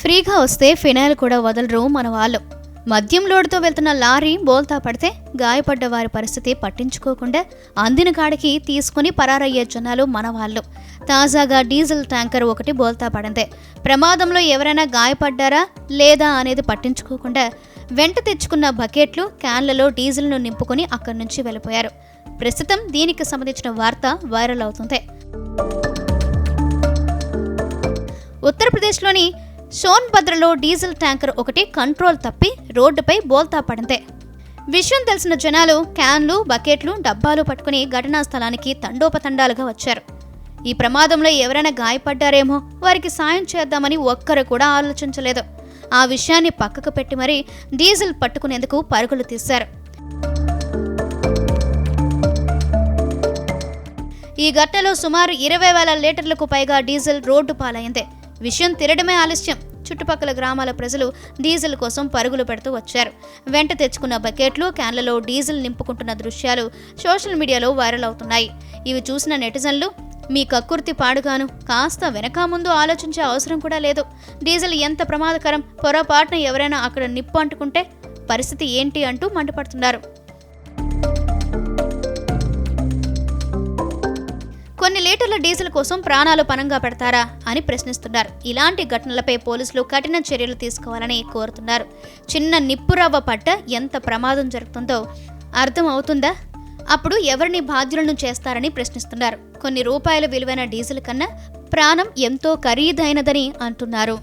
ఫ్రీగా వస్తే ఫినాయిల్ కూడా వదలరు మన వాళ్ళు. మద్యం లోడుతో వెళ్తున్న లారీ బోల్తా పడితే గాయపడ్డ వారి పరిస్థితి పట్టించుకోకుండా అందిన కాడికి తీసుకుని పరారయ్యే జనాలు మన వాళ్ళు. తాజాగా డీజిల్ ట్యాంకర్ ఒకటి బోల్తా పడింది. ప్రమాదంలో ఎవరైనా గాయపడ్డారా లేదా అనేది పట్టించుకోకుండా వెంట తెచ్చుకున్న బకెట్లు క్యాన్లలో డీజిల్ను నింపుకొని అక్కడి నుంచి వెళ్ళిపోయారు. ప్రస్తుతం దీనికి సంబంధించిన వార్త వైరల్ అవుతుంది. ఉత్తరప్రదేశ్లోని సోన్భద్రలో డీజిల్ ట్యాంకర్ ఒకటి కంట్రోల్ తప్పి రోడ్డుపై బోల్తా పడింది. విషయం తెలిసిన జనాలు క్యాన్లు బకెట్లు డబ్బాలు పట్టుకుని ఘటనా స్థలానికి తండోపతండాలుగా వచ్చారు. ఈ ప్రమాదంలో ఎవరైనా గాయపడ్డారేమో వారికి సాయం చేద్దామని ఒక్కరు కూడా ఆలోచించలేదు. ఆ విషయాన్ని పక్కకు పెట్టి మరీ డీజిల్ పట్టుకునేందుకు పరుగులు తీశారు. ఈ ఘటనలో సుమారు ఇరవై వేల లీటర్లకు పైగా డీజిల్ రోడ్డు పాలైంది. విషయం తిరడమే ఆలస్యం. చుట్టుపక్కల గ్రామాల ప్రజలు డీజిల్ కోసం పరుగులు పెడుతూ వచ్చారు. వెంట తెచ్చుకున్న బకెట్లు క్యాన్లలో డీజిల్ నింపుకుంటున్న దృశ్యాలు సోషల్ మీడియాలో వైరల్ అవుతున్నాయి. ఇవి చూసిన నెటిజన్లు మీ కక్కుర్తి పాడుగాను కాస్త వెనక ముందు ఆలోచించే అవసరం కూడా లేదు. డీజిల్ ఎంత ప్రమాదకరం పొరపాటున ఎవరైనా అక్కడ నిప్పు అంటుకుంటే పరిస్థితి ఏంటి అంటూ మండిపడుతున్నారు. కొన్ని లీటర్ల డీజిల్ కోసం ప్రాణాలు పనంగా పెడతారా అని ప్రశ్నిస్తున్నారు. ఇలాంటి ఘటనలపై పోలీసులు కఠిన చర్యలు తీసుకోవాలని కోరుతున్నారు. చిన్న నిప్పురవ్వ పట్ట ఎంత ప్రమాదం జరుగుతుందో అర్థం అవుతుందా అప్పుడు ఎవరిని బాధ్యులను చేస్తారని ప్రశ్నిస్తున్నారు. కొన్ని రూపాయల విలువైన డీజిల్ కన్నా ప్రాణం ఎంతో ఖరీదైనదని అంటున్నారు.